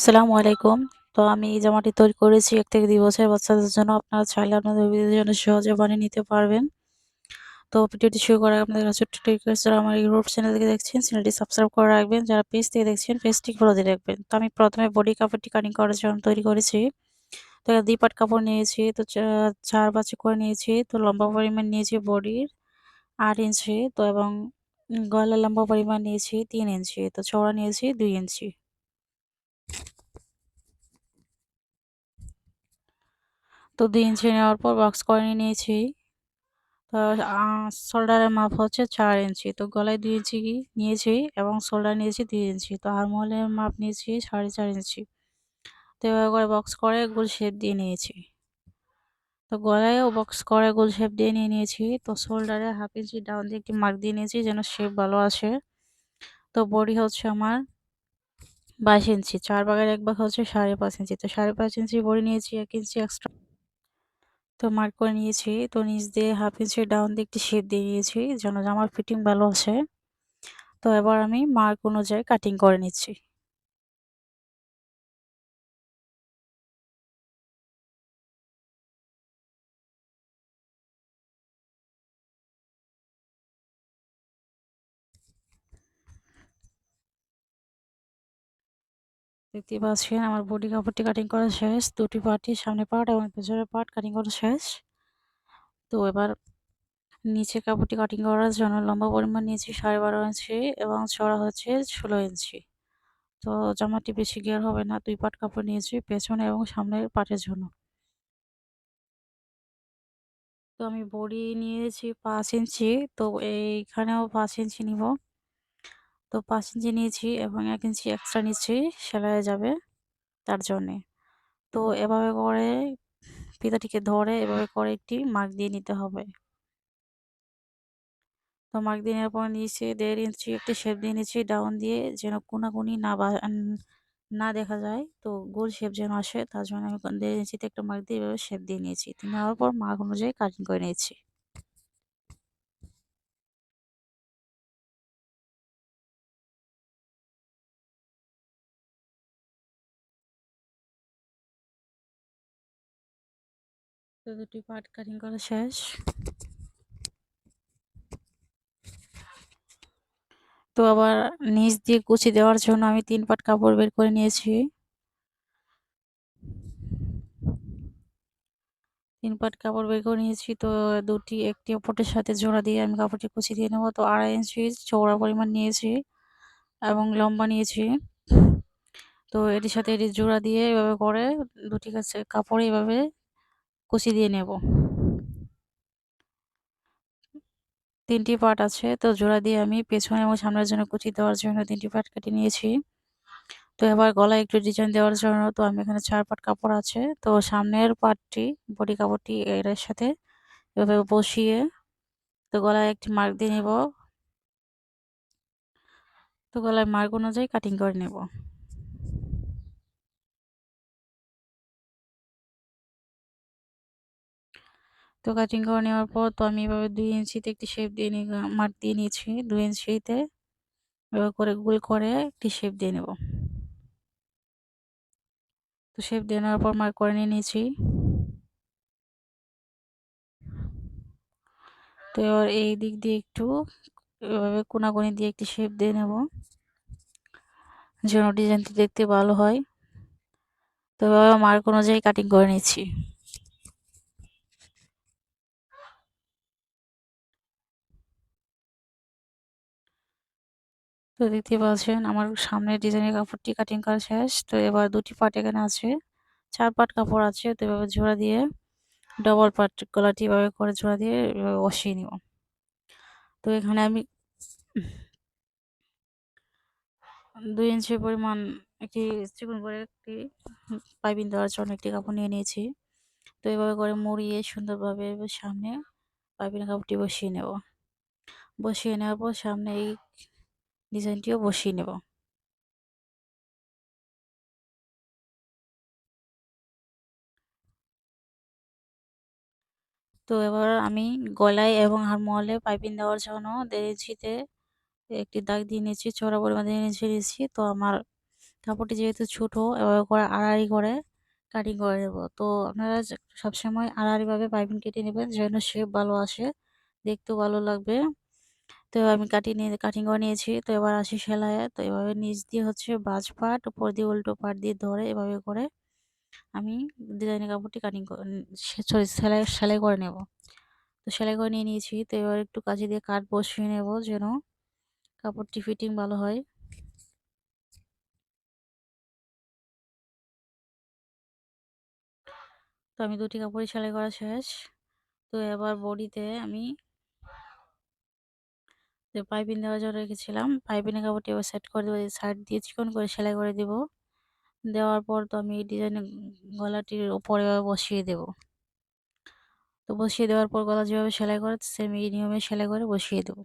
আসসালামু আলাইকুম। তো আমি এই জামাটি তৈরি করেছি এক থেকে ২ বছরের বাচ্চাদের জন্য। আপনারা চাইলে আপনাদের জন্য সহজে বানিয়ে নিতে পারবেন। তো ভিডিওটি শুরু করার আপনাদের কাছে রিকোয়েস্ট যারা আমার ইউটিউব চ্যানেল থেকে দেখছেন চ্যানেলটি সাবস্ক্রাইব করে রাখবেন। যারা পেজ থেকে দেখছেন পেজটি ফলো দিয়ে রাখবেন। তো আমি প্রথমে বডি কাপড়টি কাটিং করার জন্য তৈরি করেছি। তো ২ পাট কাপড় নিয়েছি। তো চা ৪ বাঁচি করে নিয়েছি। তো লম্বা পরিমাণ নিয়েছি বডির আট ইঞ্চি। তো এবং গলার লম্বা পরিমাণ নিয়েছি তিন ইঞ্চি। তো চওড়া নিয়েছি দুই ইঞ্চি। তো ২ ইঞ্চি নেওয়ার পর বক্স করে নিয়েছি। তো শোল্ডারের মাপ হচ্ছে চার ইঞ্চি। তো গলায় ২ ইঞ্চি নিয়েছি এবং শোল্ডার নিয়েছি ২ ইঞ্চি। তো আর্মহোলের মাপ নিয়েছি ৪.৫ ইঞ্চি। তো এভাবে করে বক্স করে গোল শেপ দিয়ে নিয়েছি। তো গলায়ও বক্স করে গোল শেপ দিয়ে নিয়ে নিয়েছি। তো শোল্ডারে হাফ ইঞ্চি ডাউন দিয়ে একটি মার্ক দিয়ে নিয়েছি যেন শেপ ভালো আসে। তো বডি হচ্ছে আমার ২২ ইঞ্চি। চার ভাগের এক ভাগ হচ্ছে ৫.৫ ইঞ্চি। তো ৫.৫ ইঞ্চি বডি নিয়েছি, এক ইঞ্চি এক্সট্রা। তো মার্ক করে নিয়েছি। তো নিচ দিয়ে হাফ ইঞ্চি ডাউন দিয়ে একটি শেপ দিয়ে নিয়েছি, যেন জামার ফিটিং ভালো আছে তো এবার আমি মার্ক অনুযায়ী কাটিং করে নিচ্ছি। দেখতেই পাচ্ছেন, আমার বডি কাপড়টি কাটিং করা শেষ। দুটি পার্টই সামনের পার্ট এবং পেছনের পার্ট কাটিং করা শেষ। তো এবার নিচে কাপড়টি কাটিং করার জন্য লম্বা পরিমাণ নিয়েছি ১২.৫ ইঞ্চি এবং চড়া হচ্ছে ১৬ ইঞ্চি। তো জামাটি বেশি গের হবে না। দুই পাট কাপড় নিয়েছি, পেছনে এবং সামনের পার্টের জন্য। তো আমি বডি নিয়েছি পাঁচ ইঞ্চি। তো এইখানেও পাঁচ ইঞ্চি নিব। তো পাঁচ ইঞ্চি নিয়েছি এবং এক ইঞ্চি এক্সট্রা নিচ্ছি সেলাইয়ে যাবে তার জন্যে। তো এভাবে করে ফিতাটিকে ধরে এভাবে করে একটি মার্ক দিয়ে নিতে হবে। তো মার্ক দিয়ে নেওয়ার পর নিয়েছি দেড় ইঞ্চি একটি শেপ দিয়ে নিয়েছি ডাউন দিয়ে যেন কোনাকুনি না বা না দেখা যায়। তো গোল শেপ যেন আসে, তার জন্য আমি দেড় ইঞ্চিতে একটা মার্ক দিয়ে এভাবে শেপ দিয়ে নিয়েছি। নেওয়ার পর মার্ক অনুযায়ী কাটিং করে নিয়েছি। তো দুটি পার্ট কাটিং করা শেষ। তো আবার নিচ দিয়ে কুচি দেওয়ার জন্য আমি তিন পাট কাপড় বের করে নিয়েছি। তিন পাট কাপড় বের করে নিয়েছি। তো দুটি, একটি অপরটির সাথে জোড়া দিয়ে আমি কাপড়টি কুচি দিয়ে নেব তো ২.৫ ইঞ্চি চৌড়া পরিমাণ নিয়েছি এবং লম্বা নিয়েছি। তো এটির সাথে এটি জোড়া দিয়ে এভাবে করে দুটি কাছে কাপড় এভাবে কুচি দিয়ে নেব। ৩ টি পার্ট আছে। তো জোড়া দিয়ে আমি পেছনে এবং সামনের জন্য কুচি দেওয়ার জন্য ৩ টি পার্ট কেটে নিয়েছি। তো এবার গলায় একটু ডিজাইন দেওয়ার জন্য তো আমি এখানে ৪ পাট কাপড় আছে। তো সামনের পার্টটি বডি কাপড়টি এর সাথে এভাবে বসিয়ে তো গলায় একটি মার্ক দিয়ে নেব। তো গলায় মার্ক অনুযায়ী কাটিং করে নেব। তো কাটিং করে নেওয়ার পর তো আমি এভাবে দুই ইঞ্চিতে একটি শেপ দিয়ে নিয়ে মার্ক দিয়ে নিয়েছি। দুই ইঞ্চিতে এভাবে করে গোল করে একটি শেপ দিয়ে নেব। তো শেপ দিয়ে নেওয়ার পর মার্ক করে নিয়ে নিয়েছি। তো এবার এই দিক দিয়ে একটু এভাবে কোনাকুনি দিয়ে একটি শেপ দিয়ে নেব যেন ডিজাইনটি দেখতে ভালো হয় তো এভাবে মার্ক অনুযায়ী কাটিং করে নিচ্ছি তো দেখতে পাচ্ছেন আমার সামনের ডিজাইনের কাপড়টি কাটিং করা শেষ। তো এবার দুটি পার্ট এখানে আছে। চার পাট কাপড় আছে, তো এভাবে জোড়া দিয়ে ডবল পার্ট গলাটি এভাবে করে জোড়া দিয়ে এভাবে বসিয়ে নিব। তো এখানে আমি দুই ইঞ্চি পরিমাণ একটি চিকুন করে একটি পাইপিং দেওয়ার জন্য একটি কাপড় নিয়ে নিয়েছি। তো এভাবে করে মুড়িয়ে সুন্দরভাবে সামনে পাইপিং কাপড়টি বসিয়ে নেব। বসিয়ে নেওয়ার পর সামনে এই ডিজাইনটিও বসিয়ে নেব। তো এবার আমি গলায় এবং হারমোয়ালে পাইপিং দেওয়ার জন্য ইঞ্চিতে একটি দাগ দিয়ে নিয়েছি চড়া পরিমাণ দিয়ে নিয়েছি তো আমার কাপড়টি যেহেতু ছোটো, এভাবে করে আড়াআড়ি করে কাটিং করে নেব। তো আপনারা সবসময় আড়াআড়িভাবে পাইপিং কেটে নেবেন যেন শেপ ভালো আসে, দেখতেও ভালো লাগবে। তো আমি কাটিয়ে নিয়ে কাটিং করে নিয়েছি। তো এবার আসি সেলাইয়ে। তো এভাবে নিচ দিয়ে হচ্ছে বাজ পাট, উপর দিয়ে উল্টো পাট দিয়ে ধরে এভাবে করে আমি ডিজাইনের কাপড়টি কাটিং সরি সেলাই সেলাই করে নেব। তো সেলাই করে নিয়ে নিয়েছি। তো এবার একটু কাজে দিয়ে কাট বসিয়ে নেব যেন কাপড়টি ফিটিং ভালো হয়। তো আমি দুটি কাপড়ই সেলাই করা শেষ। তো এবার বডিতে আমি যে পাইপিং দেওয়ার জন্য রেখেছিলাম। পাইপিংয়ের কাপড়টি এবার সেট করে দেবো সাইড দিয়ে চিকন করে সেলাই করে দেব। দেওয়ার পর তো আমি এই ডিজাইনের গলাটির ওপরে বসিয়ে দেব। তো বসিয়ে দেওয়ার পর গলা যেভাবে সেলাই করে সেম এই নিয়মে সেলাই করে বসিয়ে দেবো।